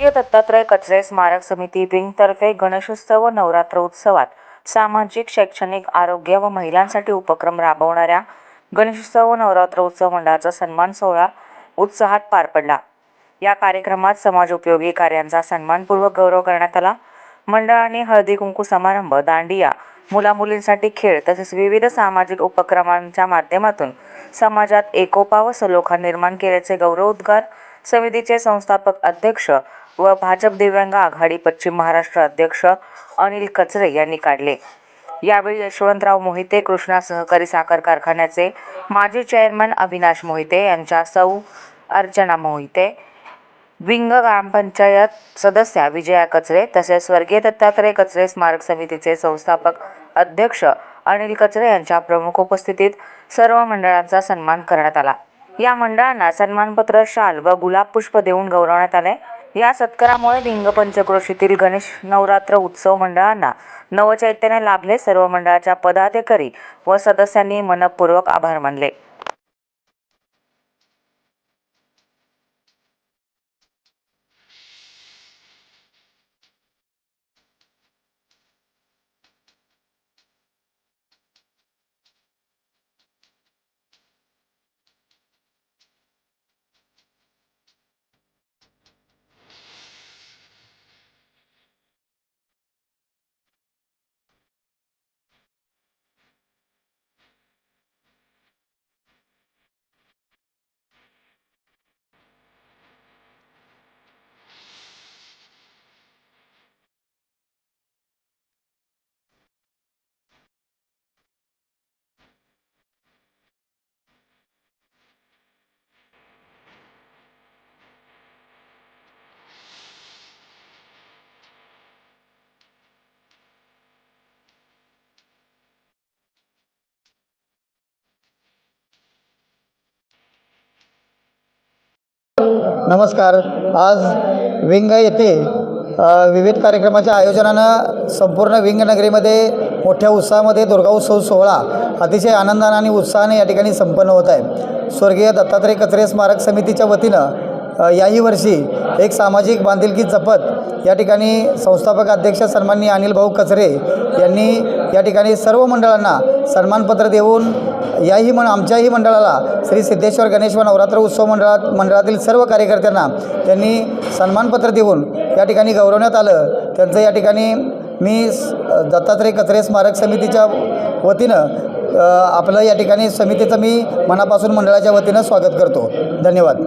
स्वर्गीय दत्तात्रय कचरे स्मारक समिती विंगतर्फे गणेशोत्सव व नवरात्र उत्सवात सामाजिक शैक्षणिक आरोग्य व महिलांसाठी उपक्रम राबवणाऱ्या गणेशोत्सव व नवरात्र उत्सव मंडळाचा सन्मान सोहळा उत्साहात पार पडला. या कार्यक्रमात समाजोपयोगी कार्यांचा सन्मानपूर्वक गौरव करण्यात आला. मंडळाने हळदी कुंकू समारंभ दांडिया मुलामुलींसाठी खेळ तसेच विविध सामाजिक उपक्रमांच्या माध्यमातून समाजात एकोपा व सलोखा निर्माण केल्याचे गौरवोद्गार समितीचे संस्थापक अध्यक्ष व भाजप दिव्यांग आघाडी पश्चिम महाराष्ट्र अध्यक्ष अनिल कचरे यांनी काढले. यावेळी यशवंतराव मोहिते कृष्णा सहकारी साखर कारखान्याचे माजी चेअरमन अविनाश मोहिते यांच्या सौ अर्चना मोहिते विंग ग्रामपंचायत सदस्या विजया कचरे तसेच स्वर्गीय दत्तात्रय कचरे स्मारक समितीचे संस्थापक अध्यक्ष अनिल कचरे यांच्या प्रमुख उपस्थितीत सर्व मंडळांचा सन्मान करण्यात आला. या मंडळांना सन्मानपत्र शाल व गुलाब पुष्प देऊन गौरवण्यात आले. या सत्कारामुळे लिंग पंचक्रोशीतील गणेश नवरात्र उत्सव मंडळांना नवचैतन्य लाभले. सर्व मंडळाच्या पदाधिकारी व सदस्यांनी मनपूर्वक आभार मानले. नमस्कार. आज विंग येथे विविध कार्यक्रमाच्या आयोजनानं संपूर्ण विंग नगरीमध्ये मोठ्या उत्साहामध्ये दुर्गा उत्सव सोहळा अतिशय आनंदानं आणि उत्साहाने या ठिकाणी संपन्न होत आहे. स्वर्गीय दत्तात्रय कचरे स्मारक समितीच्या वतीनं याही वर्षी एक सामाजिक बांधिलकी जपत या ठिकाणी संस्थापक अध्यक्ष सन्माननीय अनिल भाऊ कचरे यांनी या ठिकाणी सर्व मंडळांना सन्मानपत्र देऊन याही मन आमच्याही मंडळाला श्री सिद्धेश्वर गणेश व नवरात्र उत्सव मंडळात मंडळातील सर्व कार्यकर्त्यांना त्यांनी सन्मानपत्र देऊन या ठिकाणी गौरवण्यात आलं. त्यांचं या ठिकाणी मी दत्तात्रय कचरे स्मारक समितीच्या वतीनं आपलं या ठिकाणी समितीचं मी मनापासून मंडळाच्या वतीनं स्वागत करतो. धन्यवाद.